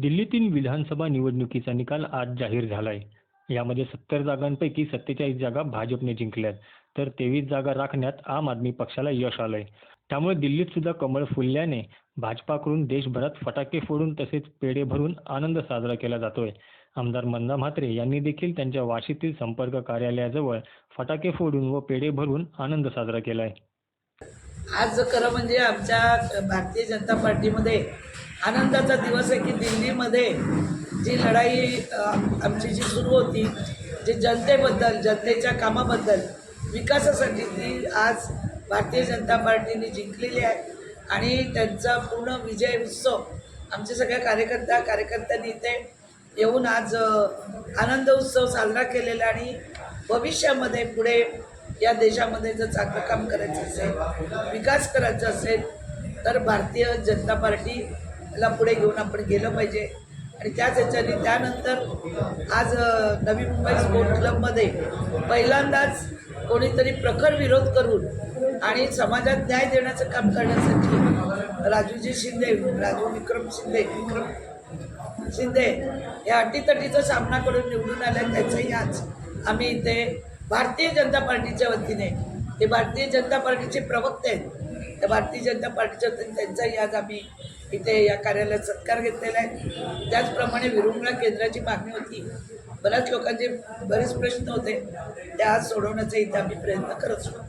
दिल्लीतील विधानसभा निवडणुकीचा निकाल आज जाहीर झाला आहे यामध्ये सत्तर जागांपैकी सत्तेचाळीस जागा भाजपने जिंकल्यात. तर तेवीस जागा राखण्यात आम आदमी पक्षाला यश आलंय. त्यामुळे दिल्लीत सुद्धा कमळ फुलल्याने भाजपाकडून देशभरात फटाके फोडून तसेच पेढे भरून आनंद साजरा केला जातोय. आमदार मंदा म्हात्रे यांनी देखील त्यांच्या वाशीतील संपर्क कार्यालयाजवळ फटाके फोडून व पेढे भरून आनंद साजरा केलाय. आज खरं म्हणजे आमच्या भारतीय जनता पार्टीमध्ये आनंदाचा दिवस आहे की दिल्लीमध्ये जी लढाई आमची जी सुरू होती जी जनतेबद्दल जनतेच्या कामाबद्दल विकासासाठी ती आज भारतीय जनता पार्टीने जिंकलेली आहे. आणि त्यांचा पूर्ण विजय उत्सव आमच्या सगळ्या कार्यकर्त्या कार्यकर्त्यांनी इथे येऊन आज आनंद उत्सव साजरा केलेला आणि भविष्यामध्ये पुढे या देशामध्ये जर चांगलं काम करायचं असेल विकास करायचा असेल तर भारतीय जनता पार्टी याला पुढे घेऊन आपण गेलं पाहिजे. आणि त्याच ह्याच्याने त्यानंतर आज नवी मुंबई स्पोर्ट क्लबमध्ये पहिल्यांदाच कोणीतरी प्रखर विरोध करून आणि समाजात न्याय देण्याचं काम करण्यासाठी राजूजी शिंदे राजू विक्रम शिंदे विक्रम शिंदे या अटीतटीचा सामना करून निवडून आल्या. त्याचंही आज आम्ही इथे भारतीय जनता पार्टीच्या वतीने ते भारतीय जनता पार्टीचे प्रवक्ते आहेत. तर भारतीय जनता पार्टीच्या वतीने त्यांचाही आज आम्ही इथे या कार्यालयात सत्कार घेतलेला आहे. त्याचप्रमाणे विरुंगळा केंद्राची मागणी होती. बऱ्याच लोकांचे बरेच प्रश्न होते. त्या आज सोडवण्याचा इथे आम्ही प्रयत्न करत असतो.